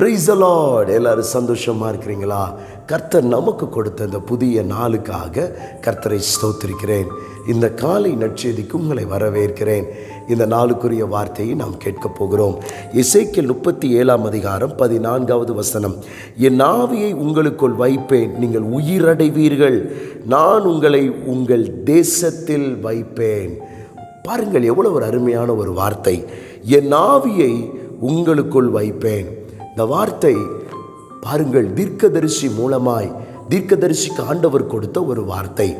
Price allot எல்லாரும் சந்தோஷமாக இருக்கிறீங்களா? கர்த்தர் நமக்கு கொடுத்த இந்த புதிய நாளுக்காக கர்த்தரை ஸ்தோத்திருக்கிறேன். இந்த காலை நற்செய்திக்கு உங்களை வரவேற்கிறேன். இந்த நாளுக்குரிய வார்த்தையை நாம் கேட்கப் போகிறோம். இசைக்கில் முப்பத்தி ஏழாம் அதிகாரம் பதினான்காவது வசனம். என் ஆவியை உங்களுக்குள் வைப்பேன் நீங்கள் உயிரடைவீர்கள். நான் உங்களை உங்கள் தேசத்தில் வைப்பேன். பாருங்கள் எவ்வளவு ஒரு அருமையான ஒரு வார்த்தை. என் ஆவியை உங்களுக்குள் வைப்பேன். இந்த வார்த்தை பாருங்கள் தீர்க்கதரிசி மூலமாய் தீர்க்கதரிசிக்கு ஆண்டவர் கொடுத்த ஒரு வார்த்தை.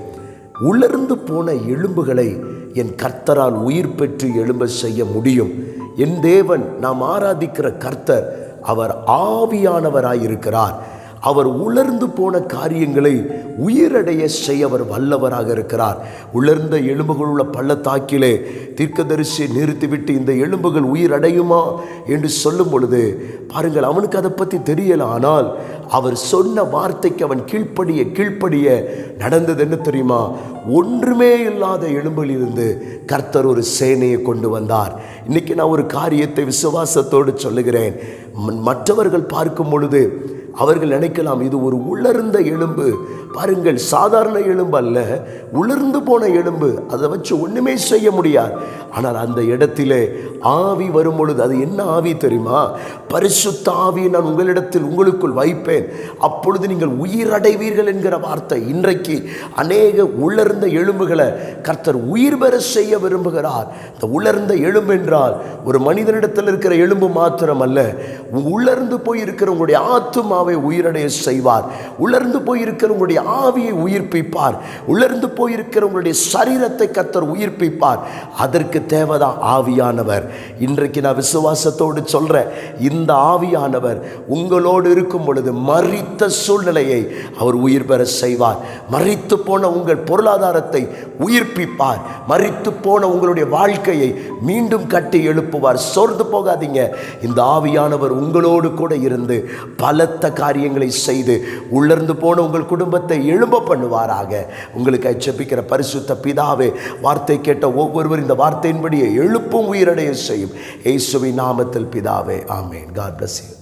உலர்ந்து போன எலும்புகளை என் கர்த்தரால் உயிர் பெற்று எழும்ப செய்ய முடியும். என் தேவன் நாம் ஆராதிக்கிற கர்த்தர் அவர் ஆவியானவராயிருக்கிறார். அவர் உலர்ந்து போன காரியங்களை உயிரடைய செய்ய அவர் வல்லவராக இருக்கிறார். உலர்ந்த எலும்புகள் உள்ள பள்ளத்தாக்கிலே தீர்க்கதரிசியை நிறுத்திவிட்டு இந்த எலும்புகள் உயிரடையுமா என்று சொல்லும் பொழுது பாருங்கள் அவனுக்கு அதை பற்றி தெரியல. ஆனால் அவர் சொன்ன வார்த்தைக்கு அவன் கீழ்ப்படிய கீழ்ப்படிய நடந்தது என்ன தெரியுமா? ஒன்றுமே இல்லாத எலும்பிலிருந்து கர்த்தர் ஒரு சேனையை கொண்டு வந்தார். இன்னைக்கு நான் ஒரு காரியத்தை விசுவாசத்தோடு சொல்லுகிறேன். மற்றவர்கள் பார்க்கும் பொழுது அவர்கள் நினைக்கலாம் இது ஒரு உலர்ந்த எலும்பு. பாருங்கள் சாதாரண எலும்பு அல்ல உலர்ந்து போன எலும்பு. அதை வச்சு ஒன்றுமே செய்ய முடியாது. ஆனால் அந்த இடத்திலே ஆவி வரும் பொழுது அது என்ன ஆவி தெரியுமா? பரிசுத்த ஆவியை நான் உங்களிடத்தில் உங்களுக்குள் வைப்பேன். அப்பொழுது நீங்கள் உயிரடைவீர்கள் என்கிற வார்த்தை. இன்றைக்கு அநேக உலர்ந்த எலும்புகளை கர்த்தர் உயிர் பெற செய்ய விரும்புகிறார். இந்த உலர்ந்த எலும்பு என்றால் ஒரு மனிதனிடத்தில் இருக்கிற எலும்பு மாத்திரம் அல்ல உலர்ந்து போய் இருக்கிற உங்களுடைய ஆத்மாவை உயிரடைய செய்வார். உலர்ந்து போய் உங்களுடைய ஆவியை உயிர்ப்பிப்பார். உலர்ந்து போய் உங்களுடைய சரீரத்தை கத்தர் உயிர்ப்பிப்பார். அதற்கு தேவைதான் ஆவியானவர். இன்றைக்கு நான் விசுவாசத்தோடு சொல்கிறேன் இந்த ஆவியானவர் உங்களோடு இருக்கும் பொழுது மறித்த சூழ்நிலையை அவர் உயிர் பெற செய்வார். மறித்து போன உங்கள் பொருளாதாரத்தை உயிர்ப்பிப்பார். மறித்து போன உங்களுடைய வாழ்க்கையை மீண்டும் கட்டி எழுப்புவார். சோர்ந்து போகாதீங்க. இந்த ஆவியானவர் உங்களோடு கூட இருந்து பலத்த காரியங்களை செய்து உள்ளிருந்து போன உங்கள் குடும்பத்தை எழும்ப பண்ணுவாராக. உங்களுக்கு ஜெபிக்கிற பரிசுத்த பிதாவே வார்த்தை கேட்ட ஒவ்வொருவர் இந்த வார்த்தையின்படியே எழுப்பும் உயிரடைய செய்யும். இயேசுவின் நாமத்தில் பிதாவே ஆமேன். God bless you